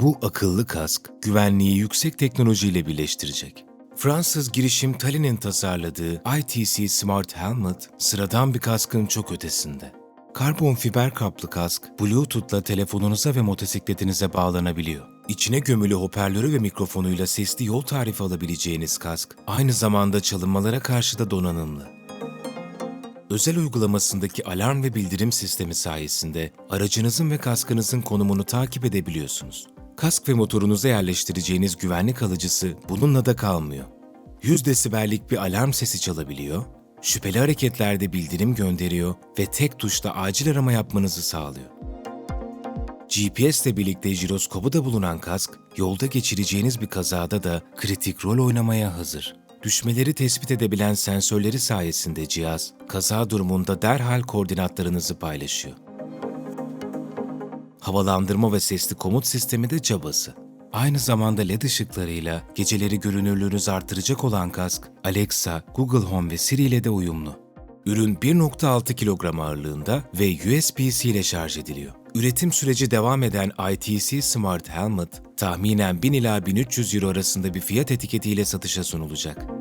Bu akıllı kask, güvenliği yüksek teknolojiyle birleştirecek. Fransız girişim Tallinn'in tasarladığı ITC Smart Helmet, sıradan bir kaskın çok ötesinde. Karbon fiber kaplı kask, Bluetooth'la telefonunuza ve motosikletinize bağlanabiliyor. İçine gömülü hoparlörü ve mikrofonuyla sesli yol tarifi alabileceğiniz kask, aynı zamanda çalınmalara karşı da donanımlı. Özel uygulamasındaki alarm ve bildirim sistemi sayesinde aracınızın ve kaskınızın konumunu takip edebiliyorsunuz. Kask ve motorunuza yerleştireceğiniz güvenlik alıcısı bununla da kalmıyor. 100 desibellik bir alarm sesi çalabiliyor, şüpheli hareketlerde bildirim gönderiyor ve tek tuşla acil arama yapmanızı sağlıyor. GPS ile birlikte jiroskobu da bulunan kask, yolda geçireceğiniz bir kazada da kritik rol oynamaya hazır. Düşmeleri tespit edebilen sensörleri sayesinde cihaz, kaza durumunda derhal koordinatlarınızı paylaşıyor. Havalandırma ve sesli komut sistemi de cabası. Aynı zamanda LED ışıklarıyla geceleri görünürlüğünüzü artıracak olan kask, Alexa, Google Home ve Siri ile de uyumlu. Ürün 1.6 kilogram ağırlığında ve USB-C ile şarj ediliyor. Üretim süreci devam eden ITC Smart Helmet, tahminen 1000 ila 1300 euro arasında bir fiyat etiketiyle satışa sunulacak.